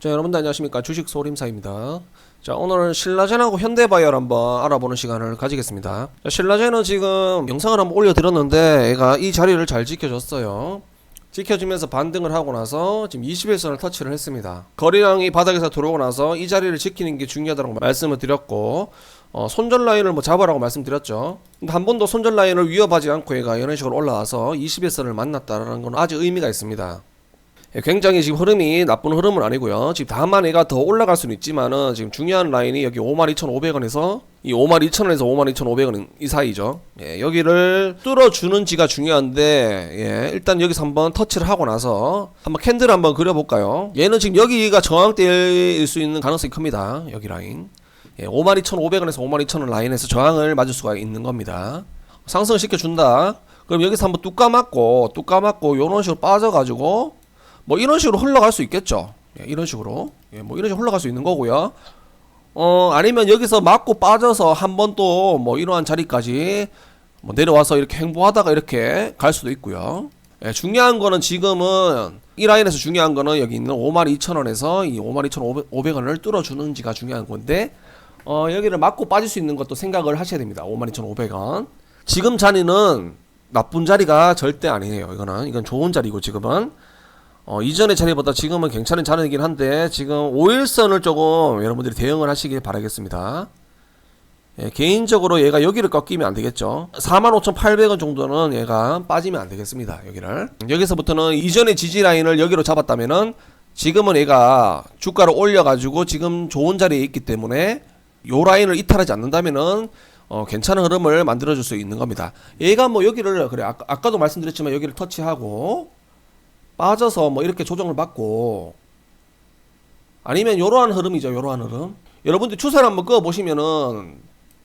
자 여러분들 안녕하십니까? 주식 소림사입니다. 자 오늘은 신라젠하고 현대바이오를 한번 알아보는 시간을 가지겠습니다. 자, 신라젠은 지금 영상을 한번 올려드렸는데 얘가 이 자리를 잘 지켜줬어요. 지켜주면서 반등을 하고 나서 지금 21선을 터치를 했습니다. 거래량이 바닥에서 들어오고 나서 이 자리를 지키는 게 중요하다고 말씀을 드렸고 어, 손절 라인을 뭐 잡아라고 말씀드렸죠. 근데 한 번도 손절 라인을 위협하지 않고 얘가 이런 식으로 올라와서 21선을 만났다라는 건 아주 의미가 있습니다. 예, 굉장히 지금 흐름이 나쁜 흐름은 아니고요. 지금 다만 얘가 더 올라갈 수는 있지만은 지금 중요한 라인이 여기 52,500원에서 이 52,000원에서 52,500원 이 사이죠. 예, 여기를 뚫어주는지가 중요한데 예, 일단 여기서 한번 터치를 하고 나서 한번 캔들 한번 그려볼까요? 얘는 지금 여기가 저항대일 수 있는 가능성이 큽니다. 여기 라인. 예, 52,500원에서 52,000원 라인에서 저항을 맞을 수가 있는 겁니다. 상승을 시켜준다. 그럼 여기서 한번 뚝 까맞고 뚝 까맞고 요런 식으로 빠져가지고 뭐 이런 식으로 흘러갈 수 있겠죠. 예, 이런 식으로. 예, 뭐 이런 식으로 흘러갈 수 있는 거고요. 어, 아니면 여기서 맞고 빠져서 한 번 또 뭐 이러한 자리까지 뭐 내려와서 이렇게 행보하다가 이렇게 갈 수도 있고요. 예, 중요한 거는 지금은 이 라인에서 중요한 거는 여기 있는 52,000원에서 이 52,500원을 뚫어주는지가 중요한 건데 어, 여기를 맞고 빠질 수 있는 것도 생각을 하셔야 됩니다. 52,500원. 지금 자리는 나쁜 자리가 절대 아니에요. 이거는 이건 좋은 자리고 지금은 어, 이전의 자리보다 지금은 괜찮은 자리이긴 한데 지금 5일선을 조금 여러분들이 대응을 하시길 바라겠습니다. 예, 개인적으로 얘가 여기를 꺾이면 안 되겠죠. 45,800원 정도는 얘가 빠지면 안 되겠습니다. 여기를. 여기서부터는 이전의 지지 라인을 여기로 잡았다면은 지금은 얘가 주가를 올려가지고 지금 좋은 자리에 있기 때문에 요 라인을 이탈하지 않는다면은 어, 괜찮은 흐름을 만들어줄 수 있는 겁니다. 얘가 뭐 여기를 그래 아까, 아까도 말씀드렸지만 여기를 터치하고 빠져서 뭐 이렇게 조정을 받고 아니면 요러한 흐름이죠. 요러한 흐름. 여러분들 추세를 한번 그어 보시면은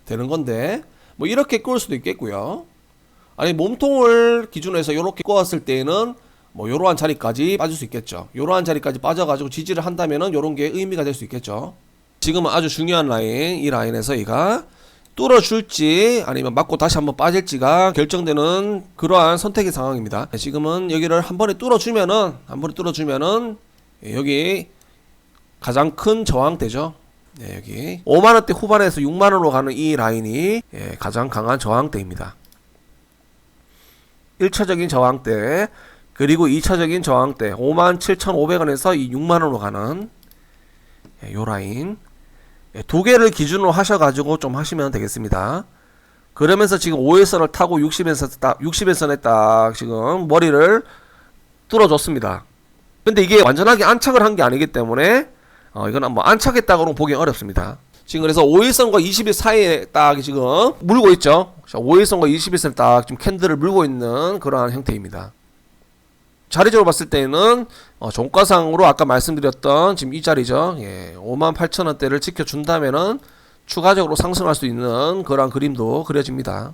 되는 건데 뭐 이렇게 끌 수도 있겠고요. 아니 몸통을 기준으로 해서 요렇게 꼬았을 때에는 뭐 요러한 자리까지 빠질 수 있겠죠. 요러한 자리까지 빠져가지고 지지를 한다면은 요런 게 의미가 될 수 있겠죠. 지금은 아주 중요한 라인 이 라인에서 얘가 뚫어줄지 아니면 맞고 다시 한번 빠질지가 결정되는 그러한 선택의 상황입니다. 지금은 여기를 한 번에 뚫어주면은 한 번에 뚫어주면은 여기 가장 큰 저항대죠. 네, 여기 5만 원대 후반에서 6만 원으로 가는 이 라인이 예, 가장 강한 저항대입니다. 1차적인 저항대 그리고 2차적인 저항대 5만 7,500원에서 이 6만 원으로 가는 예, 요 라인 예, 두 개를 기준으로 하셔가지고 좀 하시면 되겠습니다. 그러면서 지금 5일선을 타고 60일선 딱 60일선에 딱 지금 머리를 뚫어줬습니다. 근데 이게 완전하게 안착을 한 게 아니기 때문에 어, 이거는 뭐 안착했다고는 보기 어렵습니다. 지금 그래서 5일선과 20일 사이에 딱 지금 물고 있죠. 5일선과 21선 딱 지금 캔들을 물고 있는 그러한 형태입니다. 자리적으로 봤을 때는 어, 종가상으로 아까 말씀드렸던 지금 이 자리죠. 예, 58,000원대를 지켜준다면은 추가적으로 상승할 수 있는 그런 그림도 그려집니다.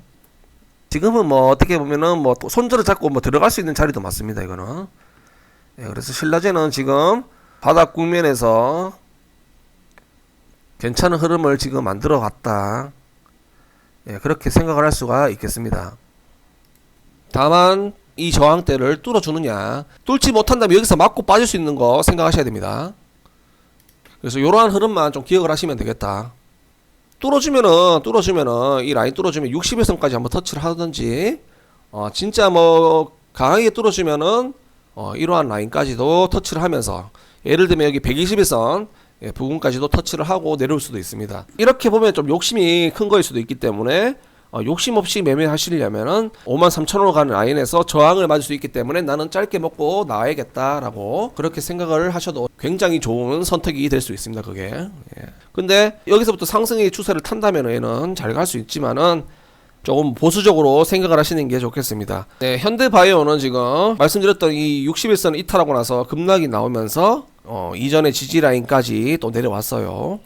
지금은 뭐 어떻게 보면은 뭐 손절을 잡고 뭐 들어갈 수 있는 자리도 맞습니다. 이거는. 예, 그래서 신라제는 지금 바닥 국면에서 괜찮은 흐름을 지금 만들어 갔다. 예, 그렇게 생각을 할 수가 있겠습니다. 다만 이 저항대를 뚫어주느냐. 뚫지 못한다면 여기서 맞고 빠질 수 있는 거 생각하셔야 됩니다. 그래서 이러한 흐름만 좀 기억을 하시면 되겠다. 뚫어주면은 뚫어주면은 이 라인 뚫어주면 60일선까지 한번 터치를 하든지 어 진짜 뭐 강하게 뚫어주면은 어 이러한 라인까지도 터치를 하면서 예를 들면 여기 121선 예, 부분까지도 터치를 하고 내려올 수도 있습니다. 이렇게 보면 좀 욕심이 큰 거일 수도 있기 때문에 어, 욕심 없이 매매하시려면은 5만 3천원으로 가는 라인에서 저항을 맞을 수 있기 때문에 나는 짧게 먹고 나와야겠다라고 그렇게 생각을 하셔도 굉장히 좋은 선택이 될 수 있습니다. 그게. 예. 근데 여기서부터 상승의 추세를 탄다면은 잘 갈 수 있지만은 조금 보수적으로 생각을 하시는 게 좋겠습니다. 네, 현대바이오는 지금 말씀드렸던 이 61선 이탈하고 나서 급락이 나오면서 어, 이전의 지지 라인까지 또 내려왔어요.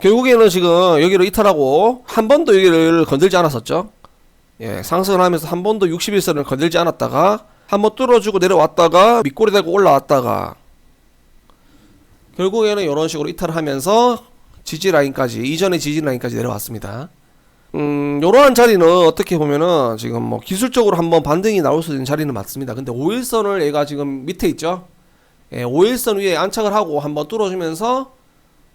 결국에는 지금 여기를 이탈하고 한 번도 여기를 건들지 않았었죠. 예, 상승을 하면서 한 번도 61선을 건들지 않았다가 한 번 뚫어주고 내려왔다가 밑꼬리 대고 올라왔다가 결국에는 이런 식으로 이탈을 하면서 지지 라인까지 이전의 지지 라인까지 내려왔습니다. 음, 요러한 자리는 어떻게 보면은 지금 뭐 기술적으로 한번 반등이 나올 수 있는 자리는 맞습니다. 근데 5일선을 얘가 지금 밑에 있죠. 예, 5일선 위에 안착을 하고 한번 뚫어주면서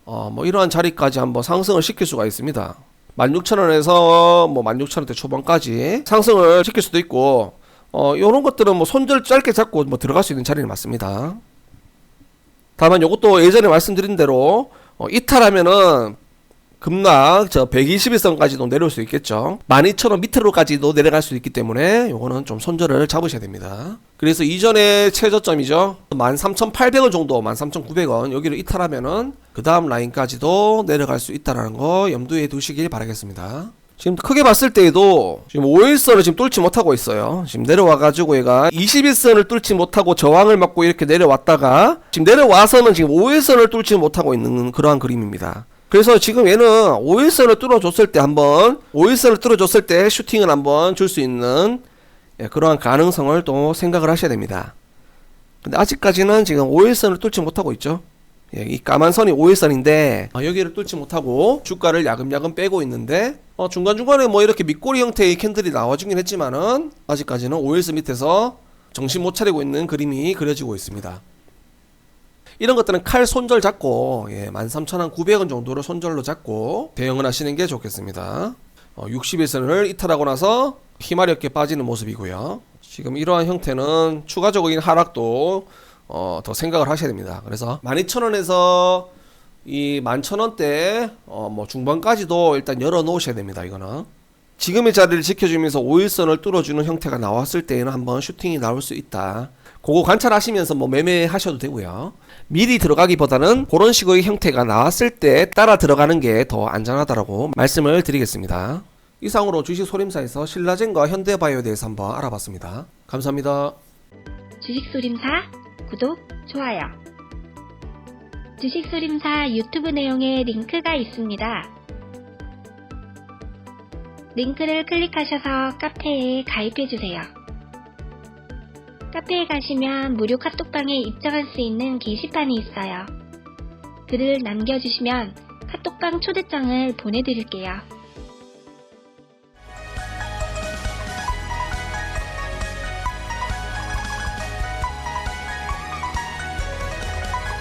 어, 뭐 이러한 자리까지 한번 상승을 시킬 수가 있습니다. 16,000원에서 뭐 16,000원대 초반까지 상승을 시킬 수도 있고 어, 요런 것들은 뭐 손절 짧게 잡고 뭐 들어갈 수 있는 자리는 맞습니다. 다만 요것도 예전에 말씀드린 대로 어, 이탈하면은 급락 저 121선까지도 내려올 수 있겠죠. 12,000원 밑으로까지도 내려갈 수 있기 때문에 요거는 좀 손절을 잡으셔야 됩니다. 그래서 이전에 최저점이죠. 13,800원 정도, 13,900원 여기를 이탈하면은 그 다음 라인까지도 내려갈 수 있다라는 거 염두에 두시길 바라겠습니다. 지금 크게 봤을 때에도 지금 5일선을 지금 뚫지 못하고 있어요. 지금 내려와가지고 얘가 21선을 뚫지 못하고 저항을 맞고 이렇게 내려왔다가 지금 내려와서는 지금 5일선을 뚫지 못하고 있는 그러한 그림입니다. 그래서 지금 얘는 5일선을 뚫어줬을 때 한번 5일선을 뚫어줬을 때 슈팅을 한번 줄 수 있는 예, 그러한 가능성을 또 생각을 하셔야 됩니다. 근데 아직까지는 지금 5일선을 뚫지 못하고 있죠. 예, 이 까만 선이 5일선인데 어, 여기를 뚫지 못하고 주가를 야금야금 빼고 있는데 어, 중간중간에 뭐 이렇게 밑꼬리 형태의 캔들이 나와주긴 했지만은 아직까지는 5일선 밑에서 정신 못 차리고 있는 그림이 그려지고 있습니다. 이런 것들은 칼 손절 잡고 예, 13,900원 정도를 손절로 잡고 대응을 하시는 게 좋겠습니다. 어, 60일선을 이탈하고 나서 없게 빠지는 모습이고요. 지금 이러한 형태는 추가적인 하락도 어, 더 생각을 하셔야 됩니다. 그래서 12,000원에서 이 11,000원대 어, 뭐 중반까지도 일단 열어 놓으셔야 됩니다. 이거는 지금의 자리를 지켜주면서 5일선을 뚫어주는 형태가 나왔을 때에는 한번 슈팅이 나올 수 있다. 그거 관찰하시면서 뭐 매매하셔도 되고요. 미리 들어가기보다는 그런 식의 형태가 나왔을 때 따라 들어가는 게 더 안전하다라고 말씀을 드리겠습니다. 이상으로 주식 소림사에서 신라젠과 현대바이오에 대해서 한번 알아봤습니다. 감사합니다. 주식 소림사 구독, 좋아요. 주식 소림사 유튜브 내용에 링크가 있습니다. 링크를 클릭하셔서 카페에 가입해 주세요. 카페에 가시면 무료 카톡방에 입장할 수 있는 게시판이 있어요. 글을 남겨주시면 카톡방 초대장을 보내드릴게요.